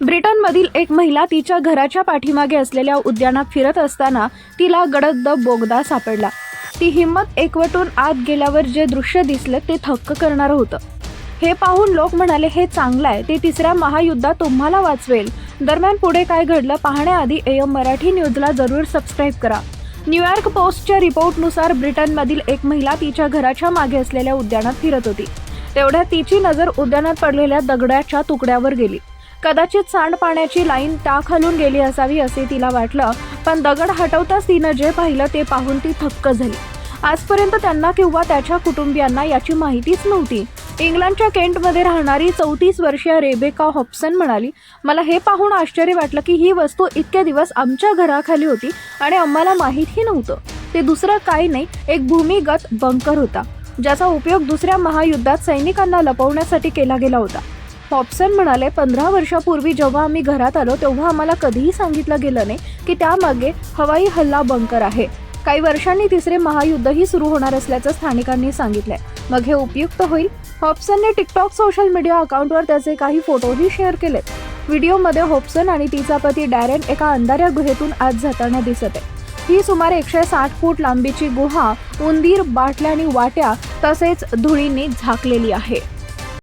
ब्रिटनमधील एक महिला तिच्या घराच्या पाठीमागे असलेल्या उद्यानात फिरत असताना तिला गडद बोगदा सापडला. ती हिंमत एकवटून आत गेल्यावर जे दृश्य दिसलं ते थक्क करणारं होतं. हे पाहून लोक म्हणाले हे चांगलं आहे. ते तिसऱ्या महायुद्धात तुम्हाला वाचवेल. दरम्यान पुढे काय घडलं पाहण्याआधी एम मराठी न्यूजला जरूर सबस्क्राईब करा. न्यूयॉर्क पोस्टच्या रिपोर्टनुसार ब्रिटनमधील एक महिला तिच्या घराच्या मागे असलेल्या उद्यानात फिरत होती. तेवढ्यात तिची नजर उद्यानात पडलेल्या दगडाच्या तुकड्यावर गेली. कदाचित सांडपाण्याची लाईन टाखालून गेली असावी असे तिला वाटलं पण दगड हटवताच तिनं जे पाहिलं ते पाहून ती थक्क झाली. आजपर्यंत त्यांना किंवा त्याच्या कुटुंबियांना याची माहितीच नव्हती. इंग्लंडच्या केंटमध्ये राहणारी चौतीस वर्षीय रेबेका हॉप्सन म्हणाली मला हे पाहून आश्चर्य वाटलं की ही वस्तू इतके दिवस आमच्या घराखाली होती आणि आम्हाला माहीतही नव्हतं. ते दुसरं काही नाही एक भूमिगत बंकर होता ज्याचा उपयोग दुसऱ्या महायुद्धात सैनिकांना लपवण्यासाठी केला गेला होता. हॉप्सन म्हणाले पंधरा वर्षापूर्वी जेव्हा आम्ही घरात आलो तेव्हा आम्हाला कधीही सांगितलं गेलं नाही की त्यामागे हवाई हल्ला बंकर आहे. काही वर्षांनी तिसरे महायुद्धही सुरू होणार असल्याचं स्थानिकांनी सांगितलंय. मग हे उपयुक्त होईल? हॉप्सनने टिकटॉक सोशल मीडिया अकाउंटवर त्याचे काही फोटोही शेअर केलेत. व्हिडिओमध्ये हॉप्सन आणि तिचा पती डॅरेन एका अंधाऱ्या गुहेतून आत जाताना दिसत आहे ही सुमारे एकशे साठ फूट लांबीची गुहा उंदीर बाटल्या आणि वाट्या तसेच धुळींनी झाकलेली आहे.